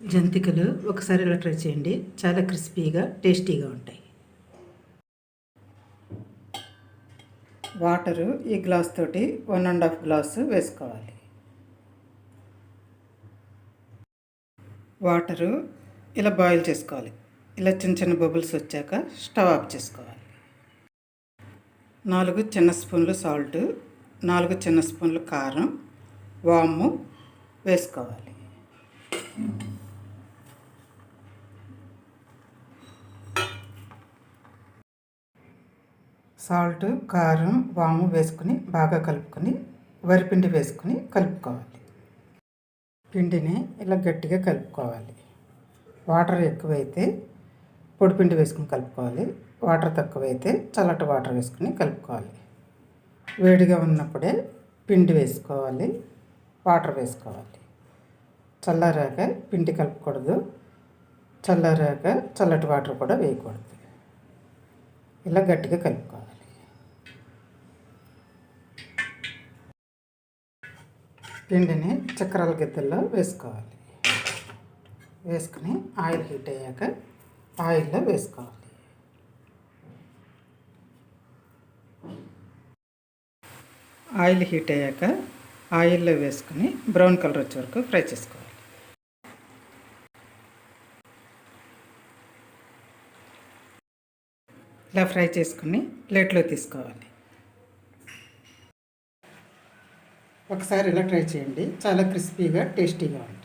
జంతికలు ఒకసారి ఇలా ట్రై చేయండి. చాలా క్రిస్పీగా టేస్టీగా ఉంటాయి. వాటరు ఈ గ్లాస్ తోటి వన్ అండ్ హాఫ్ గ్లాసు వేసుకోవాలి. వాటరు ఇలా బాయిల్ చేసుకోవాలి. ఇలా చిన్న చిన్న బబుల్స్ వచ్చాక స్టవ్ ఆఫ్ చేసుకోవాలి. నాలుగు చిన్న స్పూన్లు సాల్ట్ నాలుగు చిన్న స్పూన్లు కారం వాము వేసుకోవాలి. సాల్ట్ కారం వాము వేసుకుని బాగా కలుపుకొని వరిపిండి వేసుకుని కలుపుకోవాలి. పిండిని ఇలా గట్టిగా కలుపుకోవాలి. వాటర్ ఎక్కువైతే పొడిపిండి వేసుకుని కలుపుకోవాలి. వాటర్ తక్కువైతే చల్లటి వాటర్ వేసుకుని కలుపుకోవాలి. వేడిగా ఉన్నప్పుడే పిండి వేసుకోవాలి. వాటర్ వేసుకోవాలి. చల్లారాక పిండి కలుపుకూడదు. చల్లారాక చల్లటి వాటర్ కూడా వేయకూడదు. ఇలా గట్టిగా కలుపుకోవాలి. పిండిని చక్రాల గిద్దల్లో వేసుకోవాలి. వేసుకుని ఆయిల్ హీట్ అయ్యాక ఆయిల్లో వేసుకోవాలి. ఆయిల్ హీట్ అయ్యాక ఆయిల్లో వేసుకుని బ్రౌన్ కలర్ వచ్చే వరకు ఫ్రై చేసుకోవాలి. ఇలా ఫ్రై చేసుకుని ప్లేట్లో తీసుకోవాలి. ఒకసారి ఇలా ట్రై చేయండి. చాలా క్రిస్పీగా టేస్టీగా ఉంటుంది.